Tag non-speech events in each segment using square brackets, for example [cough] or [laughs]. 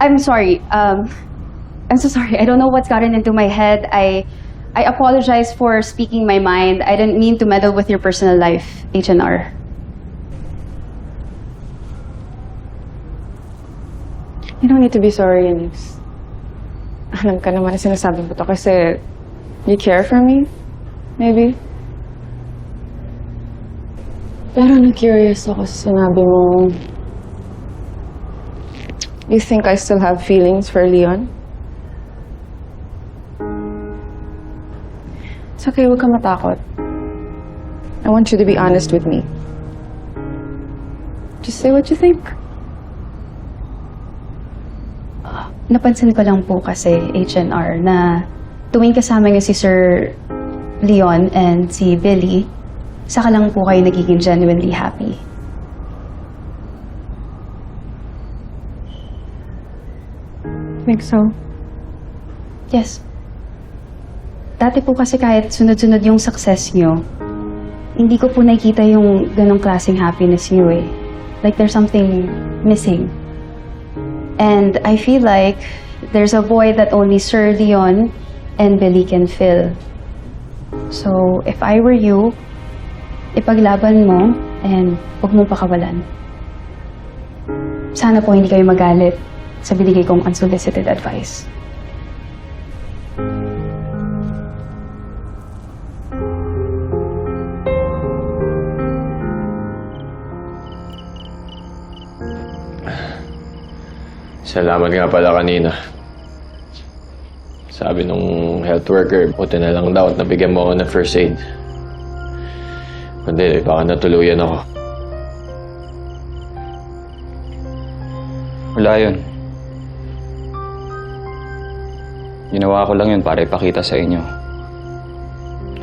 I'm sorry. Um, I'm so sorry. I don't know what's gotten into my head. I, I apologize for speaking my mind. I didn't mean to meddle with your personal life, HNR. You don't need to be sorry, Alex. Alam ka naman na sinasabi ko to kasi you care for me, maybe. Pero na-curious ako sa sinabi mo. You think I still have feelings for Leon? It's okay, huwag ka matakot. I want you to be honest with me. Just say what you think. Napansin ko lang po kasi, HNR, na tuwing kasama niyo si Sir Leon and si Billy, saka lang po kayo nagiging genuinely happy. Think so? Yes. Dati po kasi kahit sunod-sunod yung success nyo, hindi ko po nakikita yung ganong klaseng happiness nyo eh. Like there's something missing. And I feel like there's a void that only Sir Leon and Billy can fill. So, if I were you, ipaglaban mo and huwag mong pakawalan. Sana po hindi kayo magalit sa binigay kong unsolicited advice. Salamat nga pala kanina. Sabi nung health worker, buti na lang daw at nabigyan mo ako ng first aid. Kundi, baka natuluyan ako. Wala yun. Ginawa ko lang yun para ipakita sa inyo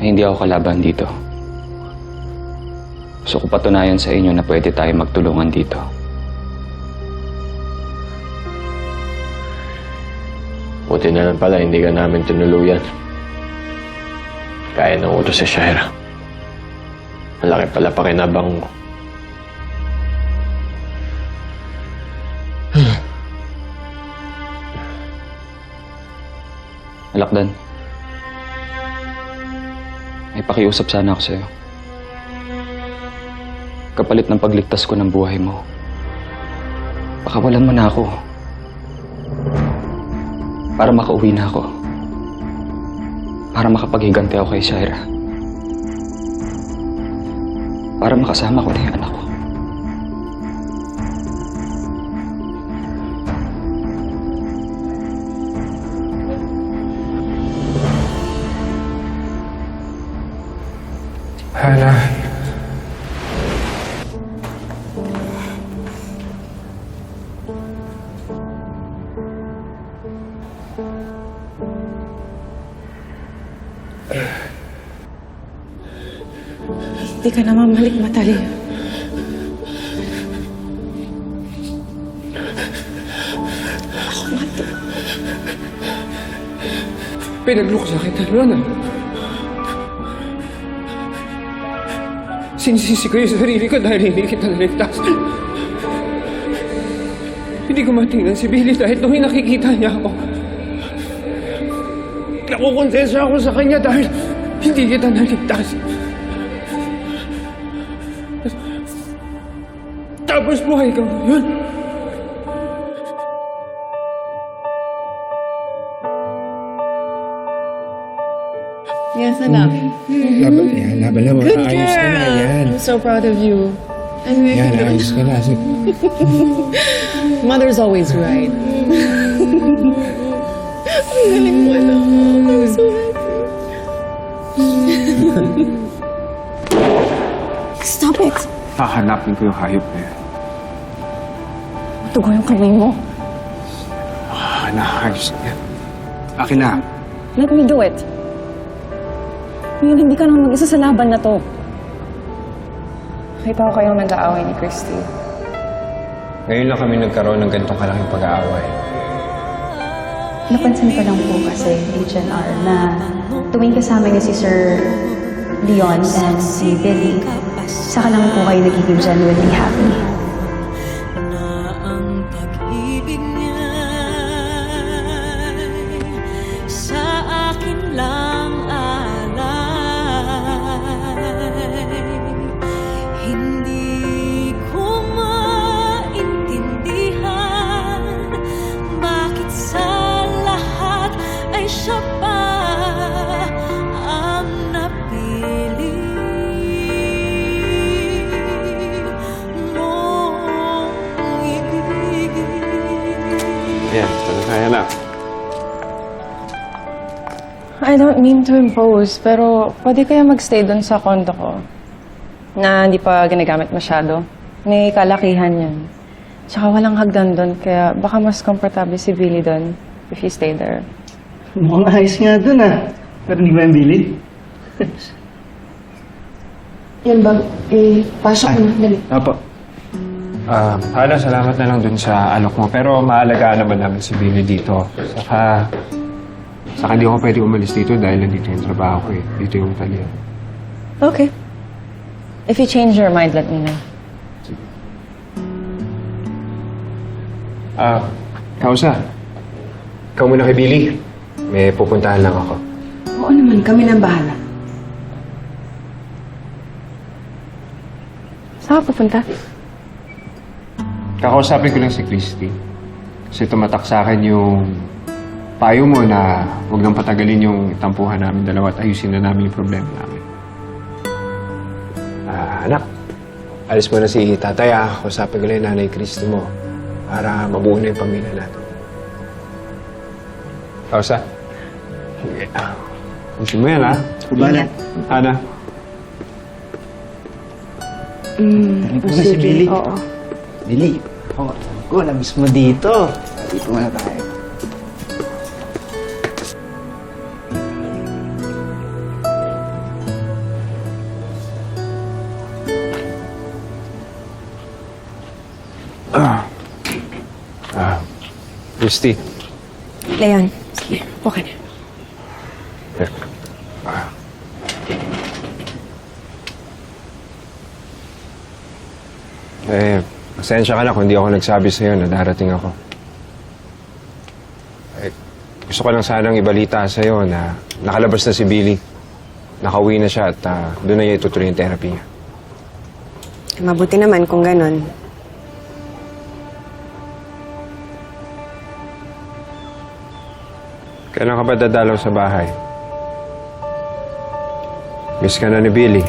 na hindi ako kalaban dito. Gusto ko patunayan sa inyo na pwede tayo magtulungan dito. Buti na lang pala, hindi ka namin tinuluyan. Kaya ng utos si Shaira. Malaki pala pakinabang mo. Alakdan. May pakiusap sana ako sa'yo. Kapalit ng pagligtas ko ng buhay mo. Pakawalan mo na ako. Para makauwi na ako. Para makapaghiganti ako kay Shaira. Para makasama ko na yung anak ko. Hana. Hindi ka na mamalik, Matali. Dalawa na. Sinisisi ko yung sarili ko dahil hindi kita naligtas. Hindi ko matingnan si Billy dahil tuwing nakikita niya ako. Nakukonsensya ako sa kanya dahil hindi kita naligtas. Tapos buhay ka ngayon. Anak. Laban, yan, laban na mo. Good Ayos ka na, girl. yan. I'm so proud of you. I'm Yan, really ayos ka na. [laughs] Mother's always right. Ang galing mo, anak. I'm so happy. Stop it! Hahanapin ko yung hayop na yan. Tugo yung kamay mo. Ah, naayos na yan. Akin na. Let me do it. Ngayon, hindi ka naman mag-isa sa laban na to. Nakita ko kayong nag-aaway ni Christy. Ngayon lang kami nagkaroon ng ganitong kalaking pag-aaway. Napansin ko lang po kasi, HNR, na tuwing kasama niyo si Sir Leon and si Billy, saka lang po kayo nagiging genuinely happy. I don't mean to impose, pero pwede kaya magstay doon sa condo ko na hindi pa ginagamit masyado. May kalakihan yan. Tsaka walang hagdan doon, kaya baka mas komportable si Billy doon if you stay there. Mukhang ayos nga dun ah. Pero hindi ba yung bilid? [laughs] Yan ba? Eh, pasok na. Dali. Apo. Ah, hala, salamat na lang dun sa alok mo. Pero maalagaan naman namin si Billy dito. Saka, saka hindi ako pwede umalis dito dahil nandito yung trabaho ko eh. Dito yung talya. Okay. If you change your mind, let me know. Ah, Kausa. Ikaw muna kay Billy. May pupuntahan lang ako. Oo naman, kami nang bahala. Saan ka pupunta? Kakausapin ko lang si Christy. Kasi tumatak sa akin yung payo mo na huwag nang patagalin yung tampuhan namin dalawa at ayusin na namin yung problema namin. Ah, anak. Alis mo na si tatay ah. Kausapin ko lang yung nanay Christy mo para mabuo na yung pamilya natin. Kausa? Sige. Ah, Ayusin mo yan ah. Kubalan. Ana. Ano po na si Billy? Oo. Billy, ako, sabi ko, namiss mo dito. Dito muna tayo. Christy. Leon, sige, ka na. Eh, pasensya ka na kung di ako nagsabi sa'yo na darating ako. Eh, gusto ko lang sanang ibalita sa'yo na nakalabas na si Billy. Nakauwi na siya at ah, doon na niya itutuloy yung therapy niya. Mabuti naman kung ganon. Kailan ka ba dadalaw sa bahay? Miss ka na ni Billy.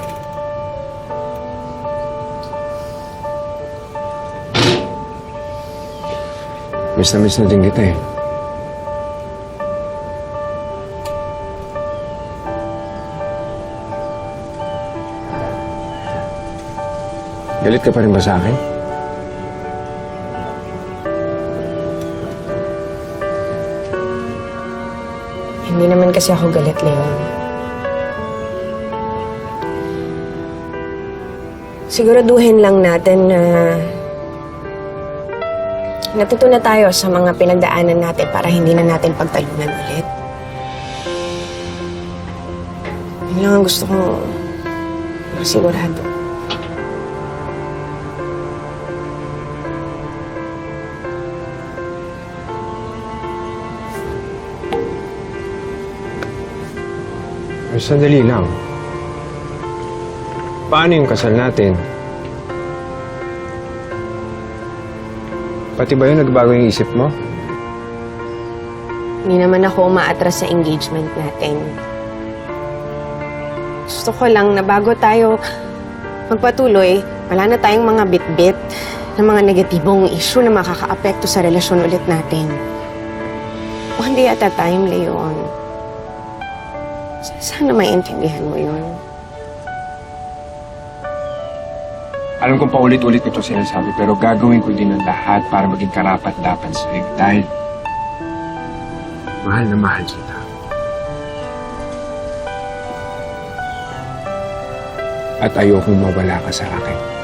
Miss na miss na din kita eh. Galit ka pa rin ba sa akin? Hindi naman kasi ako galit, Leon. Siguraduhin lang natin na natuto na tayo sa mga pinagdaanan natin para hindi na natin pagtalunan ulit. Yun lang ang gusto kong masigurado. Sandali lang. Paano yung kasal natin? Pati ba yun nagbago yung isip mo? Hindi naman ako umaatras sa engagement natin. Gusto ko lang na bago tayo magpatuloy, wala na tayong mga bit-bit ng mga negatibong issue na makakaapekto sa relasyon ulit natin. One day at a time, Leon. Sana maintindihan mo yun. Alam kong paulit-ulit ko ito sinasabi, pero gagawin ko din ang lahat para maging karapat dapat sa'yo. Dahil, mahal na mahal kita. At ayokong mawala ka sa akin.